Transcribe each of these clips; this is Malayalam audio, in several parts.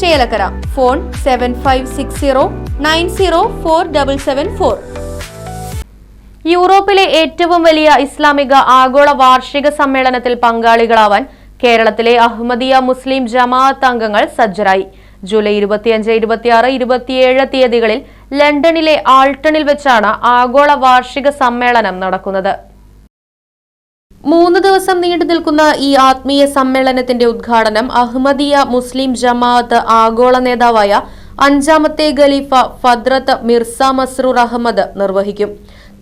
Chelakkara. Phone seven five six zero nine zero four double seven four യൂറോപ്പിലെ ഏറ്റവും വലിയ ഇസ്ലാമിക ആഗോള വാർഷിക സമ്മേളനത്തിൽ പങ്കാളികളാവാൻ കേരളത്തിലെ അഹമ്മദിയ മുസ്ലിം ജമാഅത്ത് അംഗങ്ങൾ സജ്ജരായി. ജൂലൈ ഇരുപത്തിയഞ്ച് ഇരുപത്തിയാറ് ഇരുപത്തിയേഴ് തീയതികളിൽ ലണ്ടനിലെ ആൾട്ടണിൽ വെച്ചാണ് ആഗോള വാർഷിക സമ്മേളനം നടക്കുന്നത്. മൂന്ന് ദിവസം നീണ്ടു നിൽക്കുന്ന ഈ ആത്മീയ സമ്മേളനത്തിന്റെ ഉദ്ഘാടനം അഹമ്മദിയ മുസ്ലിം ജമാഅത്ത് ആഗോള നേതാവായ അഞ്ചാമത്തെ ഖലീഫ ഫദ്രത്ത് മിർസ മസ്രൂർ അഹമ്മദ് നിർവഹിക്കും.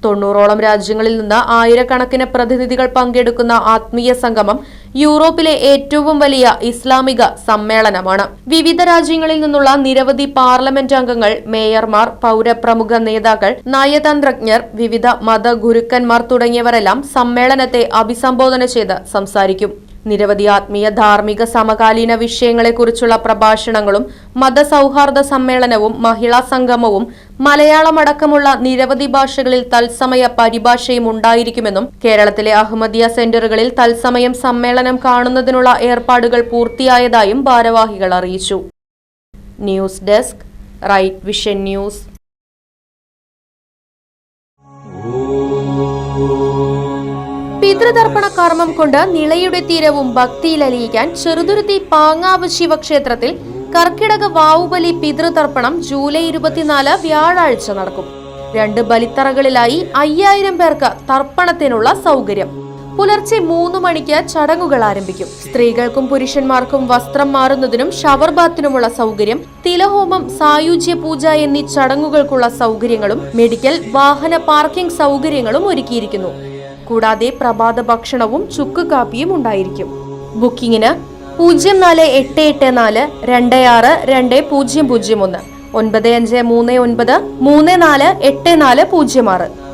തൊണ്ണൂറോളം രാജ്യങ്ങളിൽ നിന്ന് ആയിരക്കണക്കിന് പ്രതിനിധികൾ പങ്കെടുക്കുന്ന ആത്മീയ സംഗമം യൂറോപ്പിലെ ഏറ്റവും വലിയ ഇസ്ലാമിക സമ്മേളനമാണ്. വിവിധ രാജ്യങ്ങളിൽ നിന്നുള്ള നിരവധി പാർലമെന്റ് അംഗങ്ങൾ മേയർമാർ പൗരപ്രമുഖ നേതാക്കൾ നയതന്ത്രജ്ഞർ വിവിധ മതഗുരുക്കന്മാർ തുടങ്ങിയവരെല്ലാം സമ്മേളനത്തെ അഭിസംബോധന ചെയ്ത് സംസാരിക്കും. നിരവധി ആത്മീയ ധാർമ്മിക സമകാലീന വിഷയങ്ങളെക്കുറിച്ചുള്ള പ്രഭാഷണങ്ങളും മതസൗഹാർദ്ദ സമ്മേളനവും മഹിളാ സംഗമവും മലയാളമടക്കമുള്ള നിരവധി ഭാഷകളിൽ തത്സമയ പരിഭാഷയും ഉണ്ടായിരിക്കുമെന്നും കേരളത്തിലെ അഹമ്മദിയ സെന്ററുകളിൽ തത്സമയം സമ്മേളനം കാണുന്നതിനുള്ള ഏർപ്പാടുകൾ പൂർത്തിയായതായും ഭാരവാഹികൾ അറിയിച്ചു. News desk Right Vision news. പിതൃതർപ്പണ കർമ്മം കൊണ്ട് നിളയുടെ തീരവും ഭക്തിയിലലിയിക്കാൻ ചെറുതുരുത്തി പാങ്ങാവ് ശിവക്ഷേത്രത്തിൽ കർക്കിടക വാവുബലി പിതൃതർപ്പണം ജൂലൈ ഇരുപത്തിനാല് വ്യാഴാഴ്ച നടക്കും. രണ്ട് ബലിത്തറകളിലായി അയ്യായിരം പേർക്ക് തർപ്പണത്തിനുള്ള സൗകര്യം. പുലർച്ചെ മൂന്ന് മണിക്ക് ചടങ്ങുകൾ ആരംഭിക്കും. സ്ത്രീകൾക്കും പുരുഷന്മാർക്കും വസ്ത്രം മാറുന്നതിനും ഷവർബാത്തിനുമുള്ള സൗകര്യം തിലഹോമം സായുജ്യ പൂജ എന്നീ ചടങ്ങുകൾക്കുള്ള സൗകര്യങ്ങളും മെഡിക്കൽ വാഹന പാർക്കിംഗ് സൗകര്യങ്ങളും ഒരുക്കിയിരിക്കുന്നു. കൂടാതെ പ്രഭാത ഭക്ഷണവും ചുക്ക് കാപ്പിയും ഉണ്ടായിരിക്കും. ബുക്കിംഗിന് പൂജ്യം നാല് എട്ട് എട്ട് നാല് രണ്ട് ആറ് രണ്ട് പൂജ്യം പൂജ്യം ഒന്ന്. ഒൻപത് അഞ്ച് മൂന്ന് ഒൻപത് മൂന്ന് നാല് എട്ട് നാല് പൂജ്യം ആറ്.